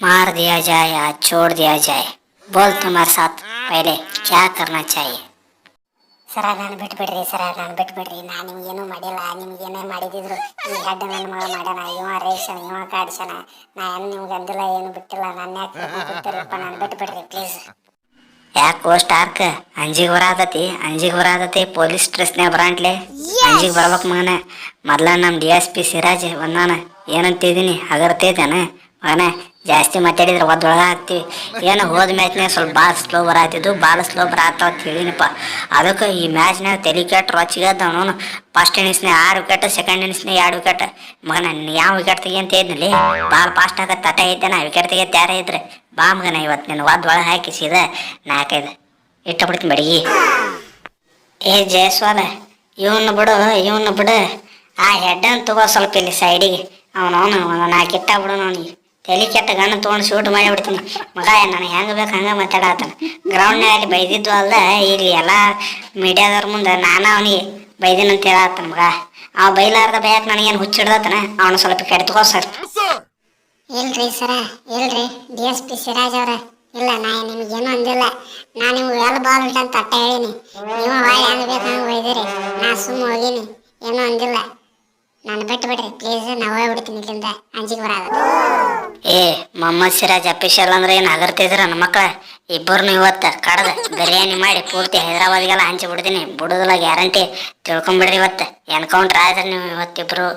मार दिया जाए या छोड़ दिया जाए बोल तुम्हारे साथ पहले क्या करना चाहिए ಸರ ನಾನು ಬಿಟ್ಬಿಡ್ರಿ ಸರ ನಾನು ಬಿಟ್ಬಿಡ್ರಿ ನಾನು ನಿಮ್ಗೇನು ಮಾಡಿಲ್ಲ ನಿಮ್ಗೇನೇ ಮಾಡಿದಿದ್ರು ಈ ಹೆಡ್ ನನ್ನ ಮಗ ಮಾಡ್ಯಾನ ಇವ ರೇಷನ್ ಇವ ಕಾಡ್ಸನ ನಾ ಏನು ನಿಮ್ಗೆ ಅಂದಿಲ್ಲ ಏನು ಬಿಟ್ಟಿಲ್ಲ ನಾನು ಯಾಕೆ ಬಿಟ್ಟಿರಪ್ಪ ನಾನು ಬಿಟ್ಬಿಡ್ರಿ ಪ್ಲೀಸ್ ಯಾಕೋ ಸ್ಟಾರ್ಕ್? ಅಂಜಿಗೆ ಬರಾತತಿ ಅಂಜಿಗೆ ಬರಾತತಿ ಪೊಲೀಸ್ ಡ್ರೆಸ್ನ್ಯಾಗ ಬರಾಂಟ್ಲೆ ಅಂಜಿಗೆ ಬರ್ಬೇಕು ಮಗನ. ಮೊದ್ಲ ನಮ್ಮ ಡಿ ಎಸ್ ಪಿ ಸಿರಾಜ್ ಬಂದಾನ ಏನಂತಿದ್ದೀನಿ ಹಗರ್ತೈತೇನ? ಮಗನ, ಜಾಸ್ತಿ ಮಾತಾಡಿದ್ರೆ ಒದ್ದೊಳಗ ಹಾಕ್ತಿವಿ ಏನು ಹೋದ ಮ್ಯಾಚ್ನಾಗ ಸ್ವಲ್ಪ ಭಾಳ ಸ್ಲೋ ಬರಾತಿದ್ದು ಭಾಳ ಸ್ಲೋ ಬರಾತಾವ ಅಂತ ಹೇಳಿನಪ್ಪ ಅದಕ್ಕೆ ಈ ಮ್ಯಾಚ್ನಾಗ ತಲೆ ಕೆಟ್ಟ ರೊಚ್ಚಿಗೆ ಅವನು ಫಸ್ಟ್ ಇನ್ನಿಂಗ್ಸ್ನಾಗ ಆರು ವಿಕೆಟ್ ಸೆಕೆಂಡ್ ಇನ್ನಿಂಗ್ಸ್ನಾಗ ಎರಡು ವಿಕೆಟ್ ಮಗನ ಯಾವ ವಿಕೆಟ್ ತೆಗಿ ಅಂತ ಹೇಳಿದ್ನಲ್ಲಿ, ಭಾಳ ಫಾಸ್ಟ್ ಆಗತ್ತೆ ತಟ ಐತೆನ ವಿಕೆಟ್ ತೆಗಿಯತ್ತೆ ಯಾರೇ ಇದ್ರೆ. ಬಾ ಮಗನ ಇವತ್ತು ನಿನ್ನ ಒದ್ದೊಳಗೆ ಹಾಕಿ ಸೀದಾ ನಾಲ್ಕೈದು. ಇಟ್ಟ ಬಿಡ್ತೀನಿ ಬಡಿಗೆ. ಏ ಜಯಸ್ವಾಲ ಇವನ್ನ ಬಿಡು ಇವನ್ನ ಬಿಡು. ಆ ಹೆಡ್ಡನ್ನು ತಗೋ ಸ್ವಲ್ಪ ಇಲ್ಲಿ ಸೈಡಿಗೆ ಅವನವನು ನಾಲ್ಕು ಇಟ್ಟ ಬಿಡು ಅವನಿಗೆ ತಲೆ ಕೆಟ್ಟ ಗಣ್ಣ ತೊಗೊಂಡು ಶೂಟ್ ಮಾಡಿ ಬಿಡ್ತೀನಿ ಮಗ ನನಗೆ ಹೆಂಗೆ ಬೇಕು ಹಂಗೆ ಮಾತಾಡತ್ತಾನ ಗ್ರೌಂಡ್ನಾಗ ಅಲ್ಲಿ ಬೈದಿದ್ದು ಅಲ್ದ, ಇಲ್ಲಿ ಎಲ್ಲ ಮೀಡಿಯಾದವ್ರ ಮುಂದೆ ನಾನು ಅವನಿಗೆ ಬೈದಿನ ಅಂತ ಹೇಳತ್ತಾನ ಮಗ. ಅವ ಬೈಲಾರ್ದ ಬೈಯಕ್ಕೆ ನನಗೇನು ಹುಚ್ಚಿಡ್ದತನ ಅವನು ಸ್ವಲ್ಪ ಕೆಡ್ತಕೋ ಸರ್. ಇಲ್ರಿ ಸರ, ಇಲ್ರಿ. ಡಿ ಎಸ್ ಪಿ ಸಿರಾಜ್ ಅವರ. ಇಲ್ಲ, ನಾ ನಿಮ್ಗೇನು ಅಂದಿಲ್ಲ. ನಾ ನಿಮ್ಗೆ ಎಲ್ಲ ಬಾಲ್ ಅಂತ ಅಟ್ಟ ಹೇಳಿನಿ. ನೀವು ಹೊಳ್ಳಿ ಹೆಂಗೆ ಬೇಕು ಹಂಗೆ ಬೈದಿರಿ. ನಾ ಸುಮ್ಮ ಹೋಗಿನಿ. ಏನೂ ಅಂದಿಲ್ಲ. ನಾನು ಬಿಟ್ಬಿಡ್ರಿ ಪ್ಲೀಸ್ ನಾ ಹೋಗ್ಬಿಡ್ತೀನಿ ಇಲ್ಲಿಂದ. ಅಂಜಿಗೆ ಬರೋದು ಏ, ಮೊಹಮ್ಮದ್ ಸಿರಾಜ್ ಅಫಿಷಿಯಲ್ ಅಂದ್ರೆ ಏನು ಹಗರ್ತಿದ್ರ ನಮ್ಮ ಮಕ್ಕಳ ಇಬ್ಬರನ್ನು ಇವತ್ತು ಕಡದ ಬಿರಿಯಾನಿ ಮಾಡಿ ಪೂರ್ತಿ ಹೈದರಾಬಾದ್ಗೆಲ್ಲ ಹಂಚಿ ಬಿಡ್ತೀನಿ. ಬಿಡೋದಿಲ್ಲ ಗ್ಯಾರಂಟಿ ತಿಳ್ಕೊಂಬಿಡ್ರಿ ಇವತ್ತು. ಎನ್ಕೌಂಟ್ರ್ ಆದ್ರೆ ನೀವು ಇವತ್ತಿಬ್ರು.